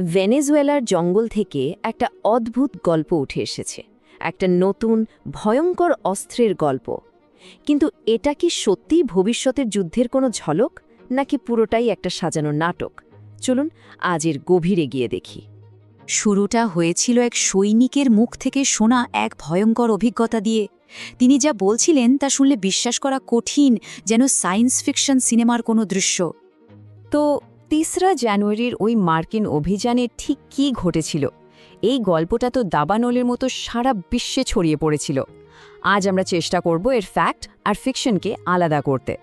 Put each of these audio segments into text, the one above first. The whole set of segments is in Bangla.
ভেনেজুয়েলার জঙ্গল থেকে একটা অদ্ভুত গল্প উঠে এসেছে। একটা নতুন, ভয়ঙ্কর অস্ত্রের গল্প। কিন্তু এটা কি সত্যিই ভবিষ্যতের যুদ্ধের কোনো ঝলক, নাকি পুরোটাই একটা সাজানো নাটক? চলুন আজের গভীরে গিয়ে দেখি। শুরুটা হয়েছিল এক সৈনিকের মুখ থেকে শোনা এক ভয়ঙ্কর অভিজ্ঞতা দিয়ে। তিনি যা বলছিলেন তা শুনলে বিশ্বাস করা কঠিন, যেন সায়েন্স ফিকশন সিনেমার কোনো দৃশ্য। তো তিসরা জানুয়ারির ওই মার্কিন অভিযানে ঠিক কী ঘটেছিল? এই গল্পটা তো দাবানলের মতো সারা বিশ্বে ছড়িয়ে পড়েছিল। আজ আমরা চেষ্টা করব এর ফ্যাক্ট আর ফিকশনকে আলাদা করতে।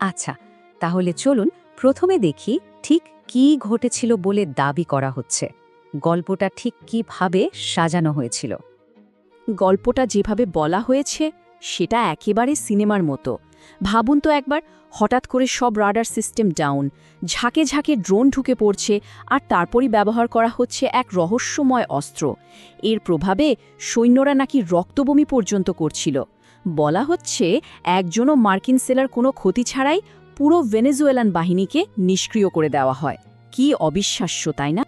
আচ্ছা তাহলে চলুন প্রথমে দেখি ঠিক কী ঘটেছিল বলে দাবি করা হচ্ছে। গল্পটা ঠিক কীভাবে সাজানো হয়েছিল? গল্পটা যেভাবে বলা হয়েছে সেটা একেবারে সিনেমার মতো। ভাবুন তো একবার, হঠাৎ করে সব রাডার সিস্টেম ডাউন, ঝাঁকে ঝাঁকে ড্রোন ঢুকে পড়ছে আর তারপরই ব্যবহার করা হচ্ছে এক রহস্যময় অস্ত্র। এর প্রভাবে সৈন্যরা নাকি রক্তবমি পর্যন্ত করছিল। বলা হচ্ছে, একজনও মার্কিন সেলার কোনো ক্ষতি ছাড়াই পুরো ভেনেজুয়েলান বাহিনীকে নিষ্ক্রিয় করে দেওয়া হয়। কি অবিশ্বাস্য, তাই না?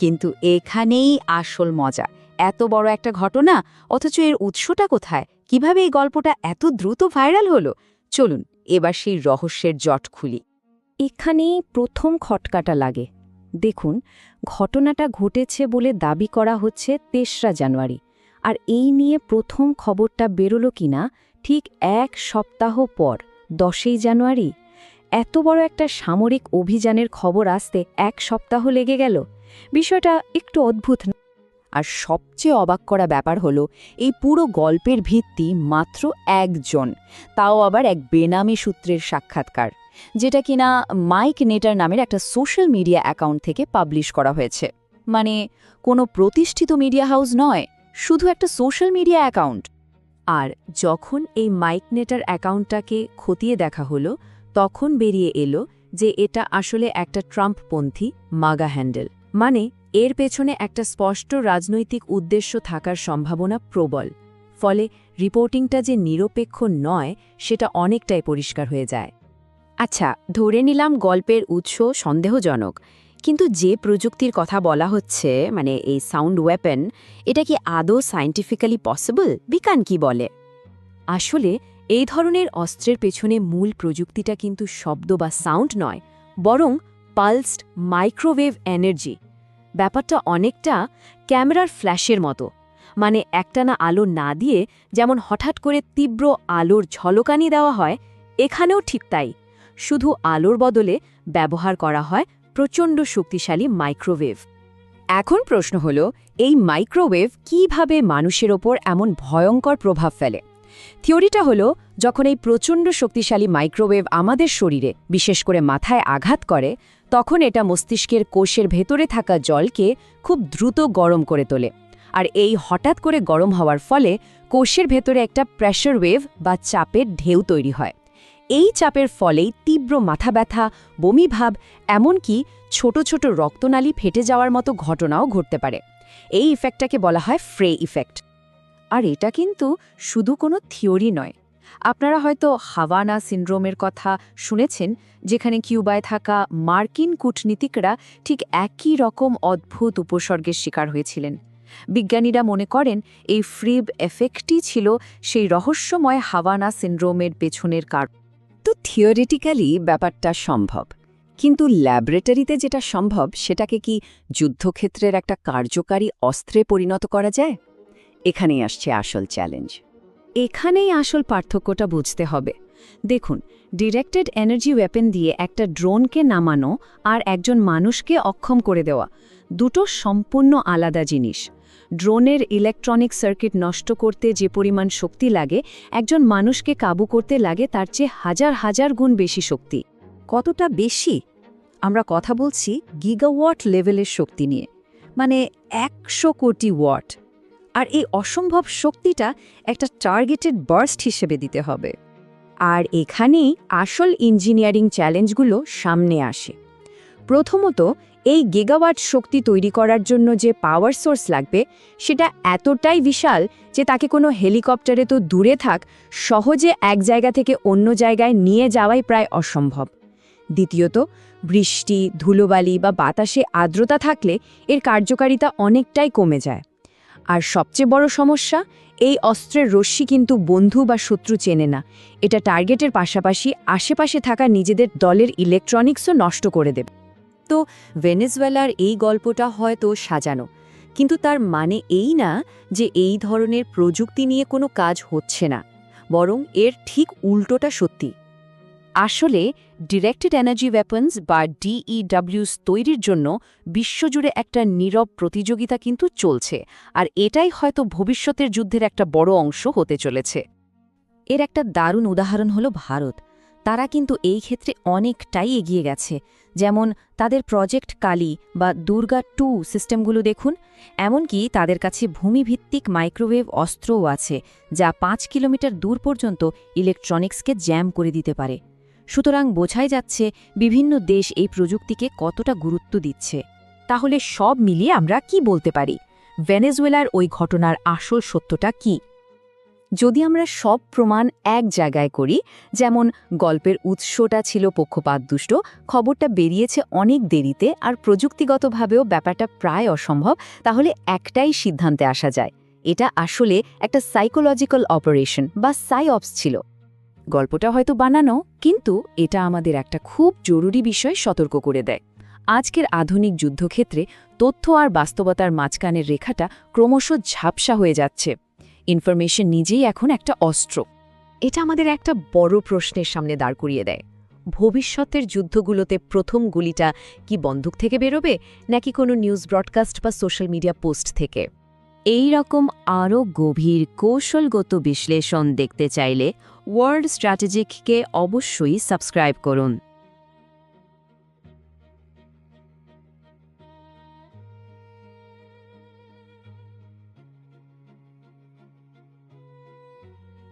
কিন্তু এখানেই আসল মজা। এত বড় একটা ঘটনা, অথচ এর উৎসটা কোথায়? কীভাবে এই গল্পটা এত দ্রুত ভাইরাল হলো? চলুন, এবার সেই রহস্যের জট খুলি। এখানেই প্রথম খটকাটা লাগে। দেখুন, ঘটনাটা ঘটেছে বলে দাবি করা হচ্ছে তেসরা জানুয়ারি। আর এই নিয়ে প্রথম খবরটা বেরোলো কিনা ঠিক এক সপ্তাহ পর, দশই জানুয়ারি। এত বড় একটা সামরিক অভিযানের খবর আসতে এক সপ্তাহ লেগে গেল। বিষয়টা একটু অদ্ভুত না? আর সবচেয়ে অবাক করা ব্যাপার হলো, এই পুরো গল্পের ভিত্তি মাত্র একজন, তাও আবার এক বেনামি সূত্রের সাক্ষাৎকার, যেটা কিনা মাইক নেটার নামের একটা সোশ্যাল মিডিয়া অ্যাকাউন্ট থেকে পাবলিশ করা হয়েছে। মানে কোনো প্রতিষ্ঠিত মিডিয়া হাউস নয়, শুধু একটা সোশ্যাল মিডিয়া অ্যাকাউন্ট। আর যখন এই মাইক নেটার অ্যাকাউন্টটাকে খতিয়ে দেখা হলো, তখন বেরিয়ে এলো যে এটা আসলে একটা ট্রাম্পপন্থী মাগা হ্যান্ডেল। মানে এর পেছনে একটা স্পষ্ট রাজনৈতিক উদ্দেশ্য থাকার সম্ভাবনা প্রবল, ফলে রিপোর্টিংটা যে নিরপেক্ষ নয়, সেটা অনেকটাই পরিষ্কার হয়ে যায়। আচ্ছা ধরে নিলাম গল্পের উৎস সন্দেহজনক, কিন্তু যে প্রযুক্তির কথা বলা হচ্ছে মানে এই সাউন্ড ওয়েপেন, এটা কি আদৌ সায়েন্টিফিক্যালি পসিবল? বিজ্ঞান কি বলে? আসলে, এই ধরনের অস্ত্রের পেছনে মূল প্রযুক্তিটা কিন্তু শব্দ বা সাউন্ড নয়, বরং পালসড মাইক্রোওয়েভ এনার্জি ব্যাপারটা অনেকটা ক্যামেরার ফ্ল্যাশের মতো। মানে একটানা আলো না দিয়ে যেমন হঠাৎ করে তীব্র আলোর ঝলকানি দেওয়া হয়, এখানেও ঠিক তাই। শুধু আলোর বদলে ব্যবহার করা হয় প্রচণ্ড শক্তিশালী মাইক্রোওয়েভ। এখন প্রশ্ন হল, এই মাইক্রোওয়েভ কীভাবে মানুষের ওপর এমন ভয়ঙ্কর প্রভাব ফেলে? থিওরিটা হলো, যখন এই প্রচণ্ড শক্তিশালী মাইক্রোওয়েভ আমাদের শরীরে, বিশেষ করে মাথায় আঘাত করে তখন এটা মস্তিষ্কের কোষের ভেতরে থাকা জলকে খুব দ্রুত গরম করে তোলে। আর এই হঠাৎ করে গরম হওয়ার ফলে কোষের ভেতরে একটা প্রেশার ওয়েভ বা চাপের ঢেউ তৈরি হয়। এই চাপের ফলেই তীব্র মাথা ব্যথা বমিভাব এমনকি ছোট ছোট রক্তনালী ফেটে যাওয়ার মতো ঘটনাও ঘটতে পারে। এই ইফেক্টটাকে বলা হয় ফ্রে ইফেক্ট আর এটা কিন্তু শুধু কোনো থিওরি নয় আপনারা হয়তো হাওয়ানা সিন্ড্রোমের কথা শুনেছেন, যেখানে কিউবায় থাকা মার্কিন কূটনীতিকরা ঠিক একই রকম অদ্ভুত উপসর্গের শিকার হয়েছিলেন। বিজ্ঞানীরা মনে করেন এই ফ্রিব এফেক্টই ছিল সেই রহস্যময় হাওয়ানা সিন্ড্রোমের পেছনের কারণ তো থিওরিটিক্যালি ব্যাপারটা সম্ভব, কিন্তু ল্যাবরেটরিতে যেটা সম্ভব, সেটাকে কি যুদ্ধক্ষেত্রের একটা কার্যকারী অস্ত্রে পরিণত করা যায়? এখানেই আসছে আসল চ্যালেঞ্জ। এখানেই আসল পার্থক্যটা বুঝতে হবে। দেখুন ডিরেক্টেড এনার্জি ওয়েপেন দিয়ে একটা ড্রোনকে নামানো আর একজন মানুষকে অক্ষম করে দেওয়া দুটো সম্পূর্ণ আলাদা জিনিস। ড্রোনের ইলেকট্রনিক সার্কিট নষ্ট করতে যে পরিমাণ শক্তি লাগে, একজন মানুষকে কাবু করতে লাগে তার চেয়ে হাজার হাজার গুণ বেশি শক্তি। কতটা বেশি? আমরা কথা বলছি গিগাওয়াট লেভেলের শক্তি নিয়ে মানে একশো কোটি ওয়াট। আর এই অসম্ভব শক্তিটা একটা টার্গেটেড বার্স্ট হিসেবে দিতে হবে। আর এখানেই আসল ইঞ্জিনিয়ারিং চ্যালেঞ্জগুলো সামনে আসে। প্রথমত, এই গিগাওয়াট শক্তি তৈরি করার জন্য যে পাওয়ার সোর্স লাগবে, সেটা এতটাই বিশাল যে তাকে কোনো হেলিকপ্টারে তো দূরে থাক, সহজে এক জায়গা থেকে অন্য জায়গায় নিয়ে যাওয়াই প্রায় অসম্ভব। দ্বিতীয়ত, বৃষ্টি, ধুলোবালি বা বাতাসে আর্দ্রতা থাকলে এর কার্যকারিতা অনেকটাই কমে যায়। আর সবচেয়ে বড় সমস্যা, এই অস্ত্রের রশ্মি কিন্তু বন্ধু বা শত্রু চেনে না। এটা টার্গেটের পাশাপাশি আশেপাশে থাকা নিজেদের দলের ইলেকট্রনিক্সও নষ্ট করে দেবে। তো ভেনেজুয়েলার এই গল্পটা হয়তো সাজানো। কিন্তু তার মানে এই না যে এই ধরনের প্রযুক্তি নিয়ে কোনো কাজ হচ্ছে না। বরং এর ঠিক উল্টোটা সত্যি। আসলে ডিরেক্টেড এনার্জি ওয়েপন্স বা ডিইডব্লিউস তৈরির জন্য বিশ্বজুড়ে একটা নীরব প্রতিযোগিতা কিন্তু চলছে, আর এটাই হয়তো ভবিষ্যতের যুদ্ধের একটা বড় অংশ হতে চলেছে। এর একটা দারুণ উদাহরণ হলো ভারত। তারা কিন্তু এই ক্ষেত্রে অনেকটাই এগিয়ে গেছে, যেমন তাদের প্রজেক্ট কালী বা দুর্গা টু সিস্টেমগুলো দেখুন, এমনকি তাদের কাছে ভূমিভিত্তিক মাইক্রোওয়েভ অস্ত্রও আছে, যা পাঁচ কিলোমিটার দূর পর্যন্ত ইলেকট্রনিক্সকে জ্যাম করে দিতে পারে। সুতরাং বোঝাই যাচ্ছে বিভিন্ন দেশ এই প্রযুক্তিকে কতটা গুরুত্ব দিচ্ছে। তাহলে সব মিলিয়ে আমরা কি বলতে পারি? ভেনেজুয়েলার ওই ঘটনার আসল সত্যটা কি? যদি আমরা সব প্রমাণ এক জায়গায় করি, যেমন গল্পের উৎসটা ছিল পক্ষপাতদুষ্ট, খবরটা বেরিয়েছে অনেক দেরিতে আর প্রযুক্তিগতভাবেও ব্যাপারটা প্রায় অসম্ভব, তাহলে একটাই সিদ্ধান্তে আসা যায়। এটা আসলে একটা সাইকোলজিক্যাল অপারেশন বা সাইঅপস ছিল। গল্পটা হয়তো বানানো, কিন্তু এটা আমাদের একটা খুব জরুরি বিষয় সতর্ক করে দেয়। আজকের আধুনিক যুদ্ধক্ষেত্রে তথ্য আর বাস্তবতার মাঝখানের রেখাটা ক্রমশ ঝাপসা হয়ে যাচ্ছে। ইনফরমেশন নিজেই এখন একটা অস্ত্র। এটা আমাদের একটা বড় প্রশ্নের সামনে দাঁড় করিয়ে দেয়। ভবিষ্যতের যুদ্ধগুলোতে প্রথম গুলিটা কি বন্দুক থেকে বেরোবে, নাকি কোনো নিউজ ব্রডকাস্ট বা সোশ্যাল মিডিয়া পোস্ট থেকে? এই রকম আরও গভীর কৌশলগত বিশ্লেষণ দেখতে চাইলে ওয়ার্ল্ড স্ট্র্যাটেজিককে অবশ্যই সাবস্ক্রাইব করুন।